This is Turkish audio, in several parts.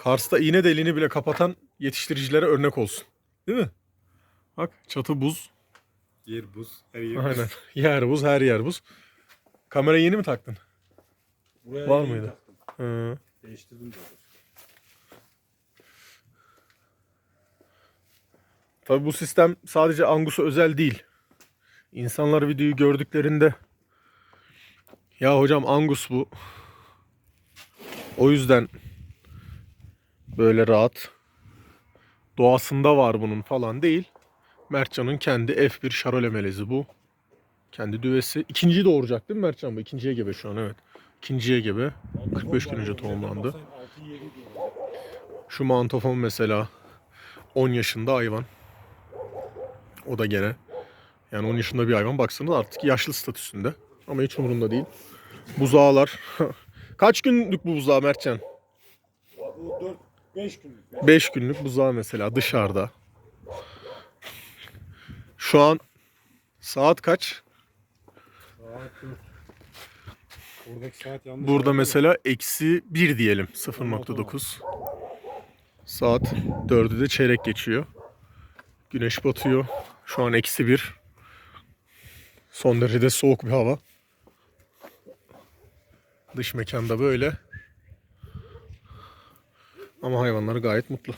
Kars'ta iğne deliğini bile kapatan yetiştiricilere örnek olsun. Değil mi? Bak çatı buz. Yer buz. Her yer Aynen. Yer buz, her yer buz. Kamera yeni mi taktın? Buraya Var yeni mıydı? taktım. Hı. Değiştirdim zaten. Tabii bu sistem sadece Angus'a özel değil. İnsanlar videoyu gördüklerinde ya hocam Angus bu. O yüzden böyle rahat. Doğasında var bunun falan değil. Mertcan'ın kendi F1 Şarole melezi bu. Kendi düvesi. İkinciyi doğuracak değil mi Mertcan bu? İkinciye gebe şu an evet. İkinciye gebe. 45 gün önce tohumlandı. Şu mantofon mesela 10 yaşında hayvan. O da gene. Yani 10 yaşında bir hayvan. Baksanız artık yaşlı statüsünde. Ama hiç umurunda değil. Buzağlar. Kaç günlük bu buzağı Mertcan? Bu 4 5 günlük. 5 günlük buzağı mesela dışarıda. Şu an saat kaç? Saat 4. Buradaki saat yanlış. Burada mesela eksi 1 diyelim 0.9. Saat 4'ü de çeyrek geçiyor. Güneş batıyor. Şu an eksi 1. Son derecede soğuk bir hava. Dış mekanda böyle. Ama hayvanları gayet mutlu.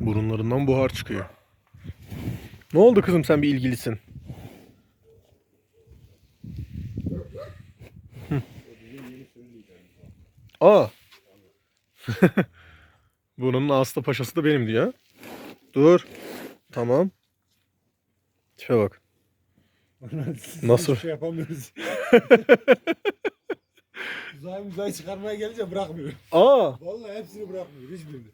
Burunlarından buhar çıkıyor. Ne oldu kızım sen bir ilgilisin? Aa. Bunun hasta paşası da benim diyor. Dur. Tamam. Tipe bak. Nasıl? Hiçbir şey yapamıyoruz. Uzay uzay çıkarmaya gelince bırakmıyor. Aa. Vallahi hepsini bırakmıyor. Hiçbirini.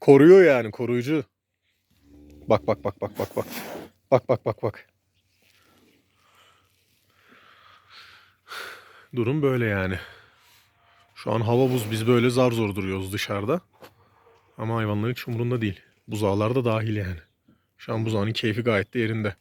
Koruyor yani koruyucu. Bak bak bak bak bak bak. Bak bak bak bak. Durum böyle yani. Şu an hava buz biz böyle zar zor duruyoruz dışarıda. Ama hayvanların hiç umurunda değil. Buzağlar da dahil yani. Şu an buzağının keyfi gayet de yerinde.